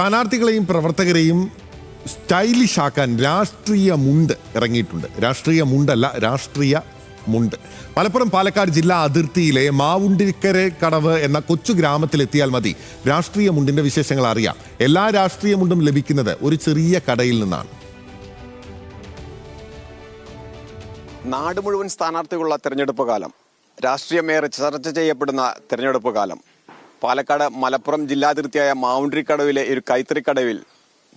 സ്ഥാനാർത്ഥികളെയും പ്രവർത്തകരെയും സ്റ്റൈലിഷ് ആക്കാൻ രാഷ്ട്രീയ മുണ്ട് ഇറങ്ങിയിട്ടുണ്ട്. രാഷ്ട്രീയ മുണ്ടല്ല രാഷ്ട്രീയ മുണ്ട്. മലപ്പുറം പാലക്കാട് ജില്ലാ അതിർത്തിയിലെ മാവുണ്ടിക്കര കടവ് എന്ന കൊച്ചു ഗ്രാമത്തിലെത്തിയാൽ മതി. രാഷ്ട്രീയ മുണ്ടിന്റെ വിശേഷങ്ങൾ അറിയാം. എല്ലാ രാഷ്ട്രീയ മുണ്ടും ലഭിക്കുന്നത് ഒരു ചെറിയ കടയിൽ നിന്നാണ്. നാട് മുഴുവൻ സ്ഥാനാർത്ഥികളുള്ള തിരഞ്ഞെടുപ്പ് കാലം. രാഷ്ട്രീയമേറെ ചർച്ച ചെയ്യപ്പെടുന്ന തിരഞ്ഞെടുപ്പ് കാലം. പാലക്കാട് മലപ്പുറം ജില്ലാതിർത്തിയായ മാവുണ്ട്രിക്കടവിലെ ഒരു കൈത്തറിക്കടവിൽ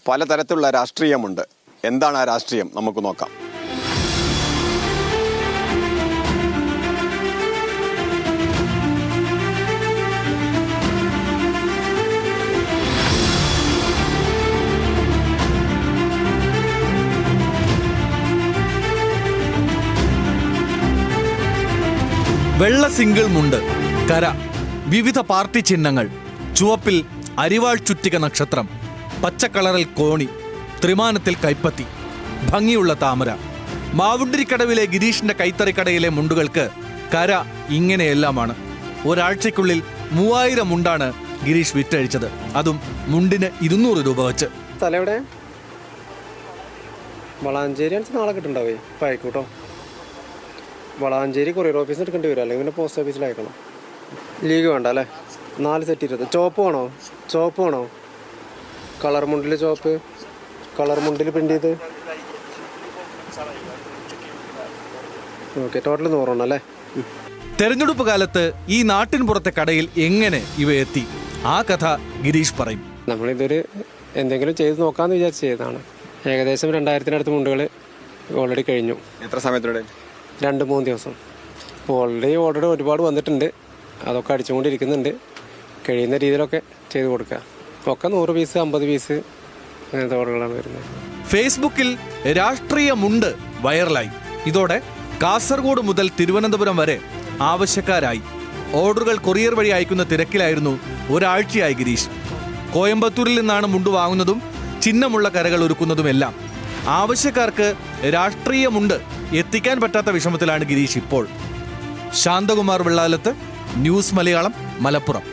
പലതരത്തിലുള്ള രാഷ്ട്രീയമുണ്ട്. എന്താണ് ആ രാഷ്ട്രീയം? നമുക്ക് നോക്കാം. വെള്ള സിംഗിൾ മുണ്ട് കര. വിവിധ പാർട്ടി ചിഹ്നങ്ങൾ ചുവപ്പിൽ അരിവാൾ ചുറ്റിക നക്ഷത്രം പച്ചക്കളറിൽ കോണി ത്രിമാനത്തിൽ കൈപ്പത്തി ഭംഗിയുള്ള താമര. മാവുണ്ടിരിക്കടവിലെ ഗിരീഷിന്റെ കൈത്തറിക്കടയിലെ മുണ്ടുകൾക്ക് കര ഇങ്ങനെയെല്ലാമാണ്. ഒരാഴ്ചയ്ക്കുള്ളിൽ മൂവായിരം മുണ്ടാണ് ഗിരീഷ് വിറ്റഴിച്ചത്. അതും മുണ്ടിന് ഇരുന്നൂറ് രൂപ വെച്ച്. സ്ഥലം വളാഞ്ചേരി നാളെ കിട്ടുണ്ടാവേ പായിക്കൂട്ടോ. വളാഞ്ചേരി കൊറിയർ ഓഫീസിൽ എടുക്കേണ്ടി വരും. അല്ലെങ്കിൽ പോസ്റ്റ് ഓഫീസിൽ അയക്കണം. ലീഗ് വേണ്ട അല്ലേ? നാല് സെറ്റ് ഇരുപത്. ചോപ്പ് വേണോ? ചോപ്പ് വേണോ? കളർ മുണ്ടിൽ ചോപ്പ് കളർ മുണ്ടിൽ പ്രിന്റ് ചെയ്ത്. ഓക്കെ ടോട്ടൽ നൂറെണ്ണം അല്ലേ. തെരഞ്ഞെടുപ്പ് കാലത്ത് ഈ നാട്ടിൻ പുറത്തെ കടയിൽ എങ്ങനെ ഇവ എത്തി? ആ കഥ ഗിരീഷ് പറയും. നമ്മളിതൊരു എന്തെങ്കിലും ചെയ്ത് നോക്കാമെന്ന് വിചാരിച്ച് ചെയ്തതാണ്. ഏകദേശം രണ്ടായിരത്തിനടുത്ത് മുണ്ടുകൾ ഓൾറെഡി കഴിഞ്ഞു. എത്ര സമയത്തിനിടയിൽ രണ്ട് മൂന്ന് ദിവസം. ഓൾറെഡി ഓൾറെഡി ഓർഡർ ഒരുപാട് വന്നിട്ടുണ്ട്. അതൊക്കെ അടിച്ചുകൊണ്ടിരിക്കുന്നുണ്ട്. കഴിയുന്ന രീതിയിലൊക്കെ ചെയ്തു കൊടുക്കുക. ഒക്കെ നൂറ് പീസ് അമ്പത് പീസ് അങ്ങനത്തെ ഓർഡറുകളാണ് വരുന്നത്. ഫേസ്ബുക്കിൽ രാഷ്ട്രീയമുണ്ട് വൈറലായി. ഇതോടെ കാസർഗോഡ് മുതൽ തിരുവനന്തപുരം വരെ ആവശ്യക്കാരായി. ഓർഡറുകൾ കൊറിയർ വഴി അയക്കുന്ന തിരക്കിലായിരുന്നു ഒരാഴ്ചയായി ഗിരീഷ്. കോയമ്പത്തൂരിൽ നിന്നാണ് മുണ്ട് വാങ്ങുന്നതും ചിഹ്നമുള്ള കരകൾ ഒരുക്കുന്നതുമെല്ലാം. ആവശ്യക്കാർക്ക് രാഷ്ട്രീയമുണ്ട് എത്തിക്കാൻ പറ്റാത്ത വിഷമത്തിലാണ് ഗിരീഷ് ഇപ്പോൾ. ശാന്തകുമാർ വെള്ളാലത്ത് ന്യൂസ് മലയാളം മലപ്പുറം.